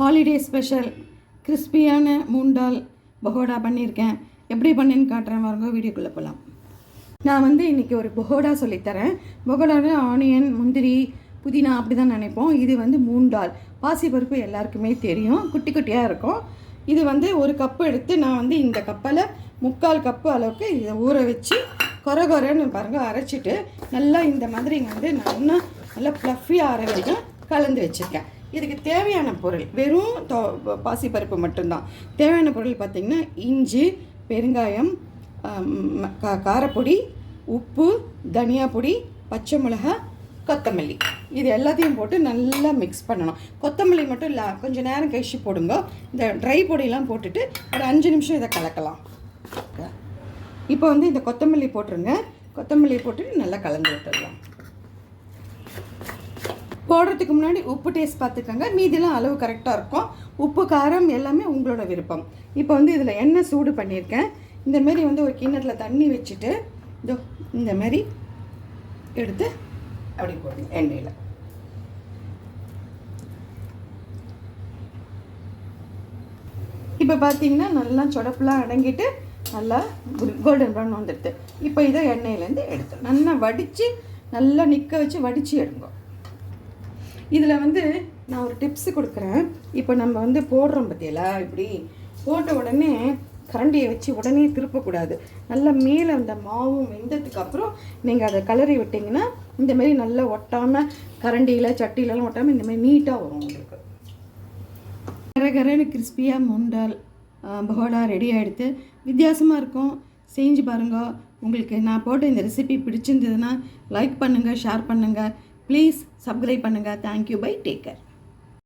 Holiday special கிறிஸ்பியான மூண்டால் பகோடா பண்ணியிருக்கேன். எப்படி பண்ணேன்னு காட்டுறேன் பாருங்க வீடியோக்குள்ளே போகலாம் நான் வந்து இன்றைக்கி ஒரு பகோடா சொல்லித்தரேன் பகோடாவில் ஆனியன் முந்திரி புதினா அப்படி தான் நினைப்போம். இது வந்து மூண்டால் பாசிப்பருப்பு எல்லாருக்குமே தெரியும். குட்டி குட்டியாக இருக்கும். இது வந்து ஒரு கப்பு எடுத்து நான் வந்து இந்த கப்பில் முக்கால் கப்பு அளவுக்கு இதை ஊற வச்சு கொர கொரன்னு பாருங்கள் அரைச்சிட்டு நல்லா இந்த மாதிரி வந்து நல்லா நல்லா ஃப்ளஃபியாக அரை வரைக்கும் கலந்து வச்சுருக்கேன். இதுக்கு தேவையான பொருள் வெறும் தோ பாசிப்பருப்பு மட்டும்தான். தேவையான பொருள் பார்த்திங்கன்னா இஞ்சி பெருங்காயம் கா- காரப்பொடி உப்பு தனியா பொடி பச்சை மிளகாய் கொத்தமல்லி. இது எல்லாத்தையும் போட்டு நல்லா மிக்ஸ் பண்ணணும். கொத்தமல்லி மட்டும் இல்லை கொஞ்சம் நேரம் கழிச்சு போடுங்க. இந்த ட்ரை பொடியெல்லாம் போட்டுட்டு ஒரு அஞ்சு நிமிஷம் இதை கலக்கலாம். இப்போ வந்து இந்த கொத்தமல்லி போட்டுருங்க. கொத்தமல்லி போட்டுட்டு நல்லா கலந்து விட்டுடலாம். போடுறதுக்கு முன்னாடி உப்பு டேஸ்ட் பார்த்துக்கோங்க. மீதிலாம் அளவு கரெக்டாக இருக்கும். உப்பு காரம் எல்லாமே உங்களோட விருப்பம். இப்போ வந்து இதில் எண்ணெய் சூடு பண்ணியிருக்கேன். இந்த மாதிரி வந்து ஒரு கிண்ணத்தில் தண்ணி வச்சுட்டு இதோ இந்த மாதிரி எடுத்து அப்படி போடுங்க எண்ணெயில். இப்போ பார்த்தீங்கன்னா நல்லா சொடப்பெலாம் அடங்கிட்டு நல்லா கோல்டன் ப்ரௌன் வந்துடுது. இப்போ இதை எண்ணெயிலேருந்து எடுத்து நல்லா வடித்து நல்லா நிற்க வச்சு வடித்து எடுங்க. இதில் வந்து நான் ஒரு டிப்ஸு கொடுக்குறேன். இப்போ நம்ம வந்து போடுறோம் பார்த்தியலா இப்படி போட்ட உடனே கரண்டியை வச்சு உடனே திருப்பக்கூடாது நல்லா மேலே அந்த மாவும் வெந்ததுக்கு அப்புறம் நீங்கள் அதை கலரி விட்டிங்கன்னா இந்தமாரி நல்லா ஒட்டாமல் கரண்டியில் சட்டியிலலாம் ஒட்டாமல் இந்தமாரி நீட்டாக வரும் உங்களுக்கு. கரகரன்னு கிறிஸ்பியாக முண்டால் பகோடா ரெடி ஆகிடுத்து வித்தியாசமாக இருக்கும். செஞ்சு பாருங்க. உங்களுக்கு நான் போட்ட இந்த ரெசிபி பிடிச்சிருந்ததுன்னா லைக் பண்ணுங்கள் ஷேர் பண்ணுங்கள் ப்ளீஸ் சப்ஸ்கிரைப் பண்ணுங்கள் தேங்க்யூ பை டேக் கேர்